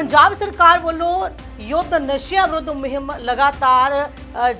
ਪੰਜਾਬ ਸਰਕਾਰ ਵੱਲੋਂ ਯੁੱਧ ਨਸ਼ਿਆਂ ਵਿਰੁੱਧ ਮੁਹਿੰਮ ਲਗਾਤਾਰ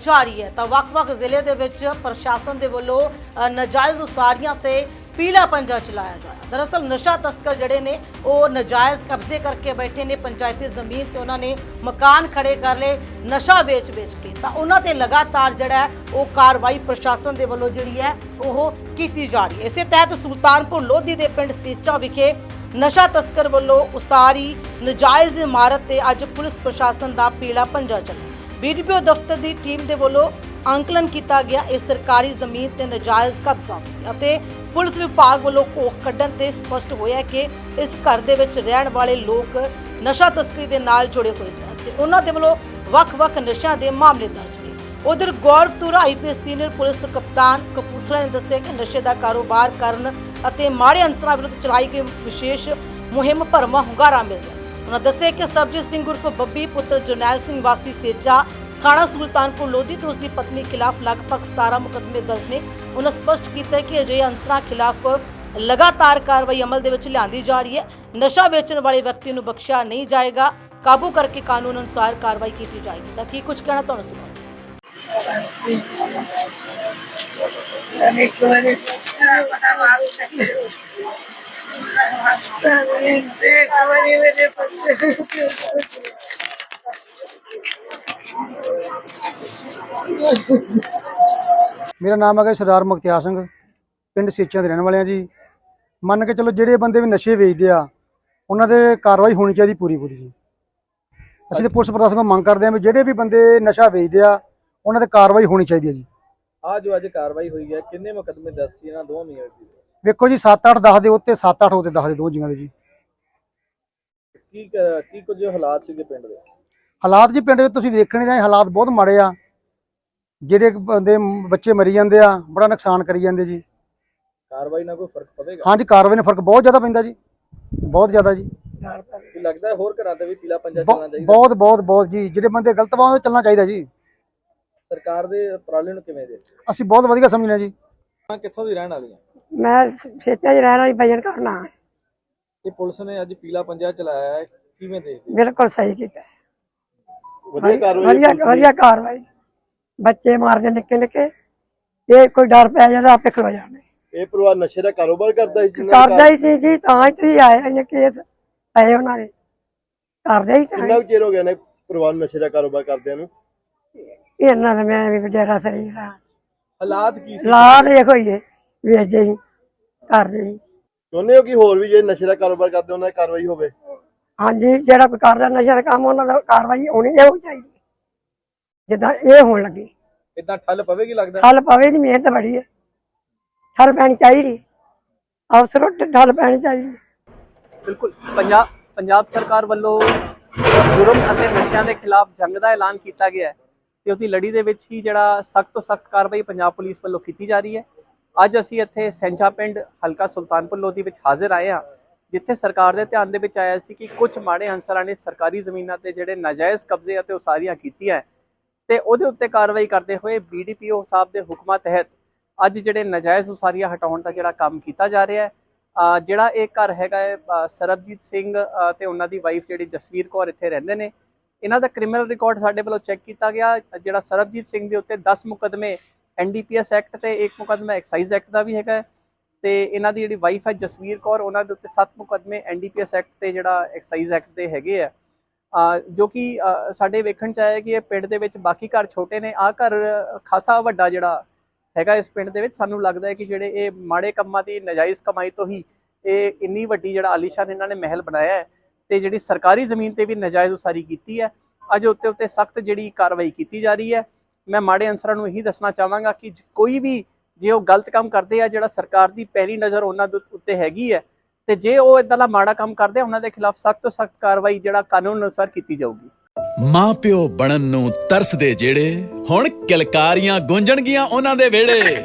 ਜਾਰੀ ਹੈ। ਤਾਂ ਵੱਖ-ਵੱਖ ਜ਼ਿਲ੍ਹੇ ਦੇ ਵਿੱਚ ਪ੍ਰਸ਼ਾਸਨ ਦੇ ਵੱਲੋਂ ਅ, ਨਾਜਾਇਜ਼ ਉਸਾਰੀਆਂ ਤੇ ਪੀਲਾ ਪੰਜਾ ਚਲਾਇਆ ਜਾ ਰਿਹਾ। ਦਰਅਸਲ ਨਸ਼ਾ ਤਸਕਰ ਜਿਹੜੇ ਨੇ ਉਹ ਨਜਾਇਜ਼ ਕਬਜ਼ੇ ਕਰਕੇ ਬੈਠੇ ਨੇ। ਪੰਚਾਇਤੀ ਜ਼ਮੀਨ ਤੇ ਉਹਨਾਂ ਨੇ ਮਕਾਨ ਖੜੇ ਕਰ ਲਏ ਨਸ਼ਾ ਵੇਚ-ਵੇਚ ਕੇ। ਤਾਂ ਉਹਨਾਂ ਤੇ ਲਗਾਤਾਰ ਜਿਹੜਾ ਉਹ ਕਾਰਵਾਈ ਪ੍ਰਸ਼ਾਸਨ ਦੇ ਵੱਲੋਂ ਜਿਹੜੀ ਹੈ ਉਹ ਕੀਤੀ ਜਾ ਰਹੀ ਹੈ। ਇਸੇ ਤਹਿਤ ਸੁਲਤਾਨਪੁਰ ਲੋਧੀ ਦੇ ਪਿੰਡ ਸੀਚਾ ਵਿਖੇ ਨਸ਼ਾ ਤਸਕਰ ਵੱਲੋਂ ਉਸਾਰੀ ਨਜਾਇਜ਼ ਇਮਾਰਤ ਤੇ ਅੱਜ ਪੁਲਿਸ ਪ੍ਰਸ਼ਾਸਨ ਦਾ ਪੀਲਾ ਪੰਜਾ ਚੱਲਿਆ ਬੀਡੀਪੀਓ ਦਫ਼ਤਰ ਦੀ ਟੀਮ ਦੇ ਵੱਲੋਂ ਅੰਕਲਨ ਕੀਤਾ ਗਿਆ ਇਸ ਸਰਕਾਰੀ ਜ਼ਮੀਨ ਤੇ ਨਜਾਇਜ਼ ਕਬਜ਼ਾ ਸੀ ਅਤੇ ਪੁਲਿਸ ਵਿਭਾਗ ਵੱਲੋਂ ਕੋਖ ਕੱਢਣ ਤੇ ਸਪਸ਼ਟ ਹੋਇਆ ਕਿ ਇਸ ਘਰ ਦੇ ਵਿੱਚ ਰਹਿਣ ਵਾਲੇ ਲੋਕ ਨਸ਼ਾ ਤਸਕਰੀ ਦੇ ਨਾਲ ਜੁੜੇ ਹੋਏ ਸਨ ਤੇ ਉਹਨਾਂ ਦੇ ਵੱਲੋਂ ਵੱਖ-ਵੱਖ ਨਸ਼ਿਆਂ ਦੇ ਮਾਮਲੇ ਦਰਜ ਨੇ। ਉਧਰ Gaurav Toora IPS senior police ਕਪਤਾਨ ਕਪੂਰਥਲਾ ਨੇ ਦੱਸਿਆ ਕਿ ਨਸ਼ੇ ਦਾ ਕਾਰੋਬਾਰ ਕਰਨ ਅਤੇ ਮਾੜੇ ਅਨਸਰਾਂ ਵਿਰੁੱਧ ਚਲਾਈ ਗਈ ਵਿਸ਼ੇਸ਼ ਮੁਹਿੰਮ ਭਰਮਾ ਹੁੰਗਾਰਾ ਮਿਲ ਰਿਹਾ ਉਹਨਾਂ ਦੱਸਿਆ ਕਿ ਸਰਬਜੀਤ ਸਿੰਘ ਉਰਫ ਬੱਬੀ ਪੁੱਤਰ ਜਰਨੈਲ ਸਿੰਘ ਵਾਸੀ ਸੇਜਾ, ਥਾਣਾ ਸੁਲਤਾਨਪੁਰ ਲੋਧੀ ਤੋਂ ਉਸਦੀ ਪਤਨੀ ਖਿਲਾਫ ਲਗਭਗ 17 ਮੁਕੱਦਮੇ ਦਰਜ ਨੇ। ਉਹਨਾਂ ਸਪਸ਼ਟ ਕੀਤਾ ਕਿ ਅਜਿਹੇ ਅਨਸਰਾਂ ਖਿਲਾਫ ਲਗਾਤਾਰ ਕਾਰਵਾਈ ਅਮਲ ਦੇ ਵਿੱਚ ਲਿਆਂਦੀ ਜਾ ਰਹੀ ਹੈ। ਨਸ਼ਾ ਵੇਚਣ ਵਾਲੇ ਵਿਅਕਤੀ ਨੂੰ ਬਖਸ਼ਿਆ ਨਹੀਂ ਜਾਏਗਾ। ਕਾਬੂ ਕਰਕੇ ਕਾਨੂੰਨ ਅਨੁਸਾਰ ਕਾਰਵਾਈ ਕੀਤੀ ਜਾਏਗੀ। ਤਾਂ ਕੀ ਕੁਝ ਕਹਿਣਾ ਤੁਹਾਨੂੰ ਸੁਣਾਓ ਮੇਰਾ ਨਾਮ ਹੈਗਾ ਸਰਦਾਰ ਮੁਖਤਿਆਰ ਸਿੰਘ, ਪਿੰਡ ਸੇਚਿਆਂ ਦੇ ਰਹਿਣ ਵਾਲੇ ਆ ਜੀ। ਮੰਨ ਕੇ ਚਲੋ ਜਿਹੜੇ ਬੰਦੇ ਵੀ ਨਸ਼ੇ ਵੇਚਦੇ ਆ, ਉਹਨਾਂ ਦੇ ਕਾਰਵਾਈ ਹੋਣੀ ਚਾਹੀਦੀ ਪੂਰੀ ਪੂਰੀ ਜੀ। ਅਸੀਂ ਤੇ ਪੁਲਿਸ ਪ੍ਰਸ਼ਾਸਨ ਕੋਲ ਮੰਗ ਕਰਦੇ ਆ ਵੀ ਜਿਹੜੇ ਵੀ ਬੰਦੇ ਨਸ਼ਾ ਵੇਚਦੇ ਆ ਉਹਨਾਂ ਤੇ ਕਾਰਵਾਈ ਹੋਣੀ ਚਾਹੀਦੀ ਹੈ ਜੀ। ਆ ਜੋ ਅੱਜ ਕਾਰਵਾਈ ਹੋਈ ਹੈ ਕਿੰਨੇ ਮੁਕੱਦਮੇ ਦਰਜ ਸੀ ਇਹਨਾਂ ਦੋਵਾਂ ਮੀਆਂ ਦੀ? ਵੇਖੋ ਜੀ 7 8 10 ਦੇ ਉੱਤੇ 7 8 ਉੱਤੇ 10 ਦੇ ਦੋ ਜੀਆਂ ਦੇ ਜੀ। ਕੀ ਕ- ਕੀ ਕੁਝ ਹਾਲਾਤ ਸੀਗੇ ਪਿੰਡ ਦੇ? ਹਾਲਾਤ ਜੀ ਪਿੰਡ ਵਿੱਚ ਤੁਸੀਂ ਵੇਖਣੇ ਦਾ ਹਾਲਾਤ ਬਹੁਤ ਮਾੜੇ ਆ। ਜਿਹੜੇ ਬੰਦੇ ਬੱਚੇ ਮਰੀ ਜਾਂਦੇ ਆ ਬੜਾ ਨੁਕਸਾਨ ਕਰੀ ਜਾਂਦੇ ਜੀ। ਕਾਰਵਾਈ ਨਾਲ ਕੋਈ ਫ਼ਰਕ ਪਵੇਗਾ? ਹਾਂਜੀ ਕਾਰਵਾਈ ਨਾਲ ਫ਼ਰਕ ਬਹੁਤ ਜ਼ਿਆਦਾ ਪੈਂਦਾ ਜੀ। ਬਹੁਤ ਜ਼ਿਆਦਾ ਜੀ। ਕੀ ਲੱਗਦਾ ਹੈ ਹੋਰ ਘਰਾਂ ਤੇ ਵੀ ਪੀਲਾ ਪੰਜਾ ਚੱਲਣਾ ਚਾਹੀਦਾ? ਬਹੁਤ ਬਹੁਤ ਬਹੁਤ ਜੀ। ਜਿਹੜੇ ਬੰਦੇ ਗਲਤ ਵਾ ਚੱਲਣਾ ਚਾਹੀਦਾ ਜੀ। ਸਰਕਾਰ ਦੇ ਉਪਰਾਲੇ ਨੂੰ ਕਿਵੇਂ ਦੇਖਦੇ ਅਸੀਂ ਬਹੁਤ ਵਧੀਆ ਸਮਝਦੇ ਹਾਂ ਜੀ। ਹੋ? ਕਿੱਥੋਂ ਦੀ ਰਹਿਣ ਵਾਲੀ ਆ ਮੈਂ ਸੇਤੇ ਰਹਿਣ ਵਾਲੀ ਭਜਨ ਕਰਨਾ ਹੈ। ਇਹ ਪੁਲਿਸ ਨੇ ਅੱਜ ਪੀਲਾ ਪੰਜਾ ਚਲਾਇਆ ਹੈ ਕਿਵੇਂ ਦੇਖਦੇ ਬਿਲਕੁਲ ਸਹੀ ਕੀਤਾ ਹੈ। ਵਧੀਆ ਵਧੀਆ ਵਧੀਆ ਕਾਰਵਾਈ। ਬੱਚੇ ਮਾਰਦੇ ਨਿੱਕੇ ਨਿੱਕੇ। ਇਹ ਕੋਈ ਡਰ ਪੈ ਜਾਂਦਾ ਆਪੇ ਖਲੋ ਜਾਂਦੇ। ਇਹ ਪਰਿਵਾਰ ਨਸ਼ੇ ਦਾ ਕਾਰੋਬਾਰ ਕਰਦਾ ਸੀ ਜਿਨ੍ਹਾਂ ਕਰਦਾ ਹੀ ਸੀ ਜੀ ਤਾਂ ਹੀ ਤੁਸੀਂ ਆਏ ਇਹਨੇ ਕੇਸ। ਪਏ ਉਹਨਾਂ ਦੇ। ਕਰਦੇ ਹੀ ਤਾਂ ਕਿੰਨਾ ਹੀ। ਕੁ ਚਿਰ ਹੋ ਗਿਆ ਨੇ ਪਰਿਵਾਰ ਨੂੰ ਨਸ਼ੇ ਦਾ ਕਾਰੋਬਾਰ ਕਰਦਿਆਂ ਨੂੰ? ਇਹਨਾਂ ਦਾ ਮੈਂ ਵੀ ਬਜੇਰਾ ਸਰੀਰ ਆ ਹਾਲਾਤ ਕੀ ਸੀ? ਇਹੋ ਹੀ ਹੈ ਵੇਚਦੇ ਹੀ ਕਰਦੇ ਹੀ ਚਾਹੁੰਦੇ ਹੋ ਕਿ ਹੋਰ ਵੀ ਜਿਹੜੇ ਨਸ਼ੇ ਦਾ ਕਾਰੋਬਾਰ ਕਰਦੇ ਉਹਨਾਂ ਦੀ ਕਾਰਵਾਈ ਹੋਵੇ? ਹਾਂਜੀ ਜਿਹੜਾ ਕੋਈ ਕਰਦਾ ਨਸ਼ਾ ਦਾ ਕੰਮ ਉਹਨਾਂ ਦਾ ਕਾਰਵਾਈ ਹੋਣੀ ਇਹੋ ਚਾਹੀਦੀ। ਜਿੱਦਾਂ ਇਹ ਹੋਣ ਲੱਗੀ। ਇਦਾਂ ਠੱਲ ਪਵੇਗੀ ਲੱਗਦਾ? ਠੱਲ ਪਵੇ ਦੀ ਮਿਹਨਤ ਬੜੀ ਹੈ। ਠੱਲ ਪੈਣੀ ਚਾਹੀਦੀ। ਅਫਸਰੋਂ ਠੱਲ ਪੈਣੀ ਚਾਹੀਦੀ। ਬਿਲਕੁਲ। ਪੰਜਾਬ ਪੰਜਾਬ ਸਰਕਾਰ ਵੱਲੋਂ ਜੁਰਮ ਅਤੇ ਨਸ਼ਿਆਂ ਦੇ ਖਿਲਾਫ ਜੰਗ ਦਾ ਐਲਾਨ ਕੀਤਾ ਗਿਆ ਹੈ। ਤੇ ਉਹਦੀ ਲੜੀ ਦੇ ਵਿੱਚ ਹੀ ਜਿਹੜਾ ਸਖਤ ਤੋਂ ਸਖਤ ਕਾਰਵਾਈ ਪੰਜਾਬ ਪੁਲਿਸ ਵੱਲੋਂ ਕੀਤੀ ਜਾ ਰਹੀ ਹੈ। ਅੱਜ ਅਸੀਂ ਇੱਥੇ ਸੈਂਚਾ ਪਿੰਡ ਹਲਕਾ ਸੁਲਤਾਨਪੁਰ ਲੋਧੀ ਵਿੱਚ ਹਾਜ਼ਰ ਆਏ ਹਾਂ, ਜਿੱਥੇ ਸਰਕਾਰ ਦੇ ਧਿਆਨ ਦੇ ਵਿੱਚ ਆਇਆ ਸੀ ਕਿ ਕੁਝ ਮਾੜੇ ਅੰਸਰਾਂ ਨੇ ਸਰਕਾਰੀ ਜ਼ਮੀਨਾਂ ਤੇ ਜਿਹੜੇ ਨਾਜਾਇਜ਼ ਕਬਜ਼ੇ ਅਤੇ ਉਸਾਰੀਆਂ ਕੀਤੀਆਂ ਤੇ ਉਹਦੇ ਉੱਤੇ ਕਾਰਵਾਈ ਕਰਦੇ ਹੋਏ ਬੀਡੀਪੀਓ ਸਾਹਿਬ ਦੇ ਹੁਕਮਾਂ ਤਹਿਤ ਅੱਜ ਜਿਹੜੇ ਨਾਜਾਇਜ਼ ਉਸਾਰੀਆਂ ਹਟਾਉਣ ਦਾ ਜਿਹੜਾ ਕੰਮ ਕੀਤਾ ਜਾ ਰਿਹਾ ਹੈ ਜਿਹੜਾ ਇਹ ਘਰ ਹੈਗਾ ਹੈ ਸਰਬਜੀਤ ਸਿੰਘ ਅਹ ਤੇ ਉਹਨਾਂ ਦੀ ਵਾਈਫ ਜਿਹੜੀ ਜਸਵੀਰ ਕੌਰ ਇੱਥੇ ਰਹਿੰਦੇ ਨੇ। ਇਹਨਾਂ ਦਾ ਕ੍ਰਿਮੀਨਲ ਰਿਕਾਰਡ ਸਾਡੇ ਵੱਲੋਂ ਚੈੱਕ ਕੀਤਾ ਗਿਆ। ਜਿਹੜਾ ਸਰਬਜੀਤ ਸਿੰਘ ਦੇ ਉੱਤੇ 10 ਮੁਕਦਮੇ ਐਨਡੀਪੀਐਸ ਐਕਟ ਤੇ ਇੱਕ ਮੁਕਦਮਾ ਐਕਸਾਈਜ਼ ਐਕਟ ਦਾ ਵੀ ਹੈਗਾ ਹੈ ਤੇ ਇਹਨਾਂ ਦੀ ਜਿਹੜੀ ਵਾਈਫ ਹੈ ਜਸਵੀਰ ਕੌਰ, ਉਹਨਾਂ ਦੇ ਉੱਤੇ 7 ਮੁਕਦਮੇ ਐਨਡੀਪੀਐਸ ਐਕਟ ਤੇ ਜਿਹੜਾ ਐਕਸਾਈਜ਼ ਐਕਟ ਦੇ ਹੈਗੇ ਆ। ਜੋ ਕਿ ਸਾਡੇ ਵੇਖਣ ਚ ਆਇਆ ਕਿ ਇਹ ਪਿੰਡ ਦੇ ਵਿੱਚ ਬਾਕੀ ਘਰ ਛੋਟੇ ਨੇ। ਆ ਘਰ ਖਾਸਾ ਵੱਡਾ ਜਿਹੜਾ ਹੈਗਾ ਇਸ ਪਿੰਡ ਦੇ ਵਿੱਚ। ਸਾਨੂੰ ਲੱਗਦਾ ਹੈ ਕਿ ਜਿਹੜੇ ਇਹ ਮਾੜੇ ਕੰਮਾਂ ਦੀ ਨਜਾਇਜ਼ ਕਮਾਈ ਤੋਂ ਹੀ ਇਹ ਇੰਨੀ ਵੱਡੀ ਜਿਹੜਾ ਆਲੀਸ਼ਾਨ ਇਹਨਾਂ ਨੇ ਮਹਿਲ ਬਣਾਇਆ ਹੈ। ਤੇ ਜਿਹੜੀ ਸਰਕਾਰੀ ਜ਼ਮੀਨ ਤੇ ਵੀ ਨਜਾਇਜ਼ ਉਸਾਰੀ ਕੀਤੀ ਹੈ, ਅੱਜ ਉੱਤੇ ਉੱਤੇ ਸਖਤ ਜਿਹੜੀ ਕਾਰਵਾਈ ਕੀਤੀ ਜਾ ਰਹੀ ਹੈ। ਮੈਂ ਮਾੜੇ ਅਨਸਰਾਂ ਨੂੰ ਇਹੀ ਦੱਸਣਾ ਚਾਹਾਂਗਾ ਕਿ ਕੋਈ ਵੀ ਜੇ ਉਹ ਗਲਤ ਕੰਮ ਕਰਦੇ ਆ, ਜਿਹੜਾ ਸਰਕਾਰ ਦੀ ਪੈਰੀ ਨਜ਼ਰ ਉਹਨਾਂ ਦੇ ਉੱਤੇ ਹੈਗੀ ਹੈ, ਤੇ ਜੇ ਉਹ ਇਦਾਂ ਦਾ ਮਾੜਾ ਕੰਮ ਕਰਦੇ ਆ, ਉਹਨਾਂ ਦੇ ਖਿਲਾਫ ਸਖਤ ਤੋਂ ਸਖਤ ਕਾਰਵਾਈ ਜਿਹੜਾ ਕਾਨੂੰਨ ਅਨੁਸਾਰ ਕੀਤੀ ਜਾਊਗੀ। ਮਾਂ ਪਿਓ ਬਣਨ ਨੂੰ ਤਰਸਦੇ ਜਿਹੜੇ ਹੁਣ ਕਿਲਕਾਰੀਆਂ ਗੂੰਜਣਗੀਆਂ ਉਹਨਾਂ ਦੇ ਵਿਹੜੇ।